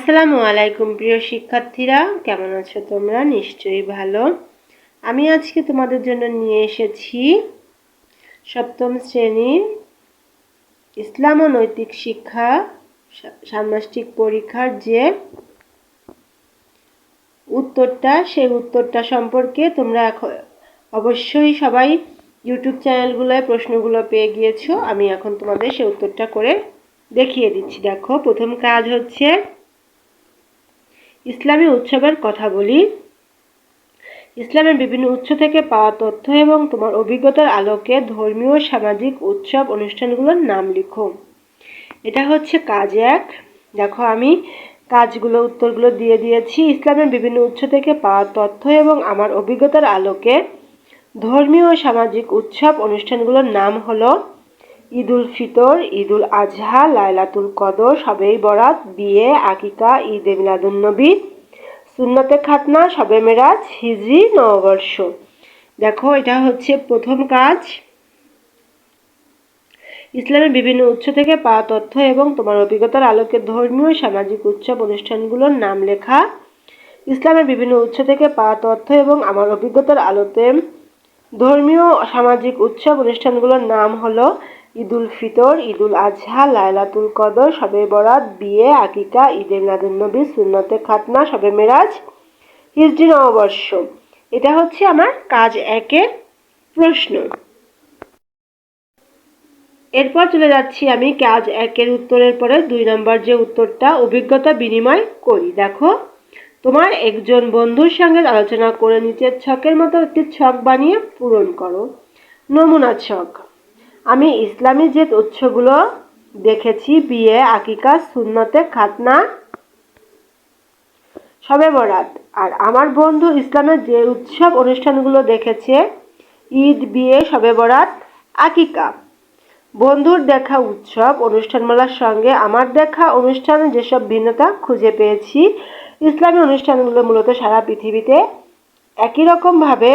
আসসালামু আলাইকুম, প্রিয় শিক্ষার্থীরা। কেমন আছো তোমরা? নিশ্চয়ই ভালো। আমি আজকে তোমাদের জন্য নিয়ে এসেছি সপ্তম শ্রেণির ইসলাম ও নৈতিক শিক্ষা ষান্মাসিক পরীক্ষার যে উত্তরটা, সেই উত্তরটা সম্পর্কে তোমরা এখন অবশ্যই সবাই ইউটিউব চ্যানেলগুলোয় প্রশ্নগুলো পেয়ে গিয়েছো। আমি এখন তোমাদের সেই উত্তরটা করে দেখিয়ে দিচ্ছি। দেখো, প্রথম কাজ হচ্ছে ইসলামী উৎসবের কথা বলি। ইসলামের বিভিন্ন উৎস থেকে পাওয়া তথ্য এবং তোমার অভিজ্ঞতার আলোকে ধর্মীয় সামাজিক উৎসব অনুষ্ঠানগুলোর নাম লিখো। এটা হচ্ছে কাজ এক। দেখো আমি কাজগুলো, উত্তরগুলো দিয়ে দিয়েছি। ইসলামের বিভিন্ন উৎস থেকে পাওয়া তথ্য এবং আমার অভিজ্ঞতার আলোকে ধর্মীয় ও সামাজিক উৎসব অনুষ্ঠানগুলোর নাম হলো ঈদুল ফিতর, ঈদুল আজহা, লাইলাতুল কদর, সবেই বরাত, বিয়ে, আকিকা, ঈদে মিলাদুন্নবী সুন্নতে খাতনা, সবে মেরাজ, হিজরি, নববর্ষ। দেখো, এটা হচ্ছে প্রথম কাজ। ইসলামের বিভিন্ন উৎস থেকে পাওয়া তথ্য এবং তোমার অভিজ্ঞতার আলোকে ধর্মীয় সামাজিক উৎসব অনুষ্ঠানগুলোর নাম লেখা। ইসলামের বিভিন্ন উৎস থেকে পাওয়া তথ্য এবং আমার অভিজ্ঞতার আলোতে ধর্মীয় সামাজিক উৎসব অনুষ্ঠানগুলোর নাম হলো ঈদুল ফিতর, ঈদুল আজহা লায়লাতুল কদর, সবে বরাত, বিয়ে, আকিকা ঈদে মিলাদুন্নবী সুন্নতে খাতনা, সবে মেরাজ, হিজরি নববর্ষ। এটা হচ্ছে আমার কাজ একের প্রশ্ন। এরপর চলে যাচ্ছি আমি কাজ একের উত্তরের পরে দুই নম্বর যে উত্তরটা, অভিজ্ঞতা বিনিময় করি। দেখো, তোমার একজন বন্ধুর সঙ্গে আলোচনা করে নিচের ছকের মতো একটি ছক বানিয়ে পূরণ করো। নমুনা ছক। আমি ইসলামী যে উৎসগুলো দেখেছি, বিয়ে, আকিকা, সুন্নতে, খাতনা, সবে বরাত। আর আমার বন্ধু ইসলামের যে উৎসব অনুষ্ঠানগুলো দেখেছে, ঈদ, বিয়ে, সবে বরাত, আকিকা। বন্ধুর দেখা উৎসব, অনুষ্ঠানমালার সঙ্গে আমার দেখা অনুষ্ঠানে যেসব ভিন্নতা খুঁজে পেয়েছি, ইসলামী অনুষ্ঠানগুলো মূলত সারা পৃথিবীতে একই রকমভাবে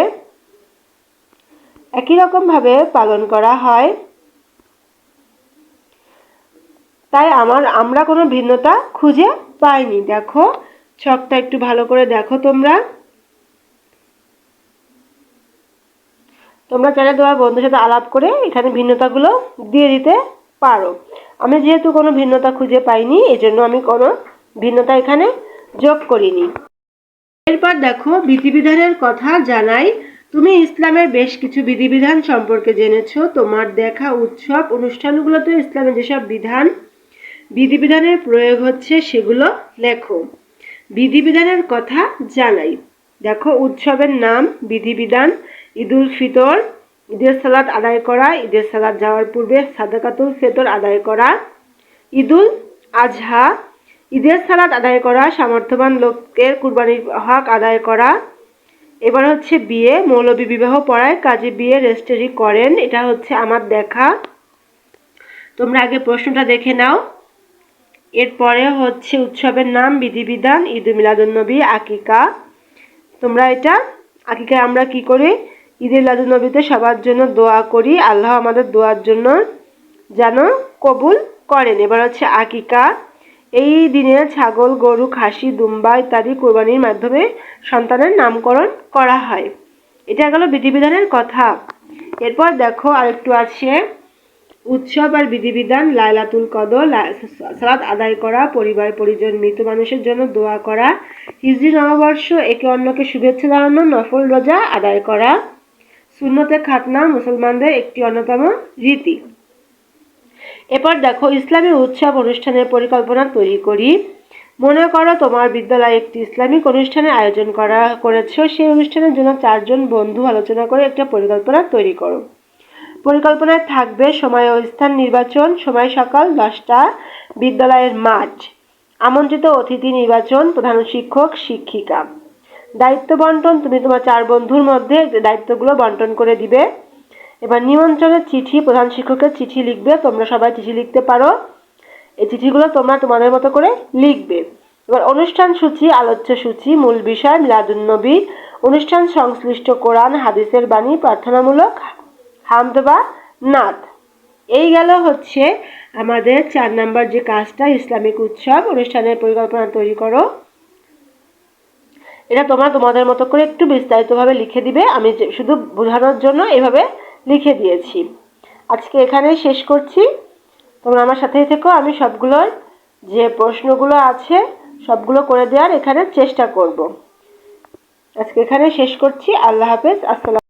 একই রকমভাবে পালন করা হয়। তাই আমার, আমরা কোনো ভিন্নতা খুঁজে পাইনি। দেখো, ছকটা একটু ভালো করে দেখো তোমরা। তোমরা চাইলে তোমার বন্ধুর সাথে আলাপ করে এখানে ভিন্নতাগুলো দিয়ে দিতে পারো। আমি যেহেতু কোনো ভিন্নতা খুঁজে পাইনি, এজন্য আমি কোনো ভিন্নতা এখানে যোগ করিনি। এরপর দেখো, বিধিবিধানের কথা জানাই। তুমি ইসলামের বেশ কিছু বিধিবিধান সম্পর্কে জেনেছো। তোমার দেখা, উৎসব, অনুষ্ঠানগুলোতে ইসলামের যেসব বিধান বিধিবিধানের প্রয়োগ হচ্ছে সেগুলো লেখো। বিধিবিধানের কথা জানাই। দেখো, উৎসবের নাম, বিধিবিধান, ঈদুল ফিতর, ঈদের সালাদ আদায় করা, ঈদের সালাদ যাওয়ার পূর্বে সাদাকাতুল ফেতর আদায় করা, ঈদুল আজহা, ঈদের সালাদ আদায় করা, সামর্থ্যবান লোকের কুরবানির হক আদায় করা। এবার হচ্ছে বিয়ে, মৌলবী বিবাহ পড়ায় কাজে বিয়ে রেজিস্ট্রি করেন, এটা হচ্ছে আমার দেখা। তোমরা আগে প্রশ্নটা দেখে নাও। এরপরে হচ্ছে উৎসবের নাম, বিধিবিধান, ঈদ মিলাদুন্নবী আকিকা। তোমরা এটা, আকিকায় আমরা কি করি? ঈদ মিলাদুন্নবীতে সবার জন্য দোয়া করি। আল্লাহ আমাদের দোয়ার জন্য যেন কবুল করেন। এবার হচ্ছে আকিকা। এই দিনে ছাগল, গরু, খাসি দুম্বা ইত্যাদি কোরবানির মাধ্যমে সন্তানের নামকরণ করা হয়। এটা গেল বিধিবিধানের কথা। এরপর দেখো আরেকটু আছে। উৎসব আর বিধিবিধান, লাইলাতুল কদর সালাদ আদায় করা, পরিবার, পরিজন, মৃত মানুষের জন্য দোয়া করা, হিজরি, নববর্ষ, একে অন্যকে শুভেচ্ছা জানানো, নফল রোজা আদায় করা শূন্যতে খাতনা, মুসলমানদের একটি অন্যতম রীতি। এরপর দেখো, ইসলামী উৎসব অনুষ্ঠানের পরিকল্পনা তৈরি করি। মনে করো তোমার বিদ্যালয়ে একটি ইসলামিক অনুষ্ঠানের আয়োজন করা করেছ, সেই অনুষ্ঠানের জন্য চারজন বন্ধু আলোচনা করে একটা পরিকল্পনা তৈরি করো। পরিকল্পনায় থাকবে সময় ও স্থান নির্বাচন সময় সকাল দশটা, বিদ্যালয়ের মাঠ। আমন্ত্রিত অতিথি নির্বাচন, প্রধান শিক্ষক, শিক্ষিকা। দায়িত্ব বন্টন, তুমি তোমার চার বন্ধুর মধ্যে দায়িত্বগুলো বন্টন করে দিবে। এবার নিমন্ত্রণের চিঠি, প্রধান শিক্ষকের চিঠি লিখবে, তোমরা সবাই চিঠি লিখতে পারো। এই চিঠিগুলো তোমরা তোমাদের মতো করে লিখবে। এবার অনুষ্ঠান সূচি, আলোচ্য সূচি, মূল বিষয় মিলাদুন্নবী অনুষ্ঠান সংশ্লিষ্ট কোরআন, হাদিসের বাণী, প্রার্থনামূলক হামদ বা নাথ। এই গেল হচ্ছে আমাদের চার নাম্বার যে কাজটা, ইসলামিক উৎসব, অনুষ্ঠানের পরিকল্পনা তৈরি করো। এটা তোমরা তোমাদের মতো করে একটু বিস্তারিতভাবে লিখে দিবে। আমি শুধু বোঝানোর জন্য এভাবে লিখে দিয়েছি। আজকে এখানে শেষ করছি। তোমরা আমার সাথেই থেকো। আমি সবগুলোর যে প্রশ্নগুলো আছে, সবগুলো করে দেওয়ার এখানে চেষ্টা করব। আজকে এখানে শেষ করছি। আল্লাহ হাফেজ। আসসালাম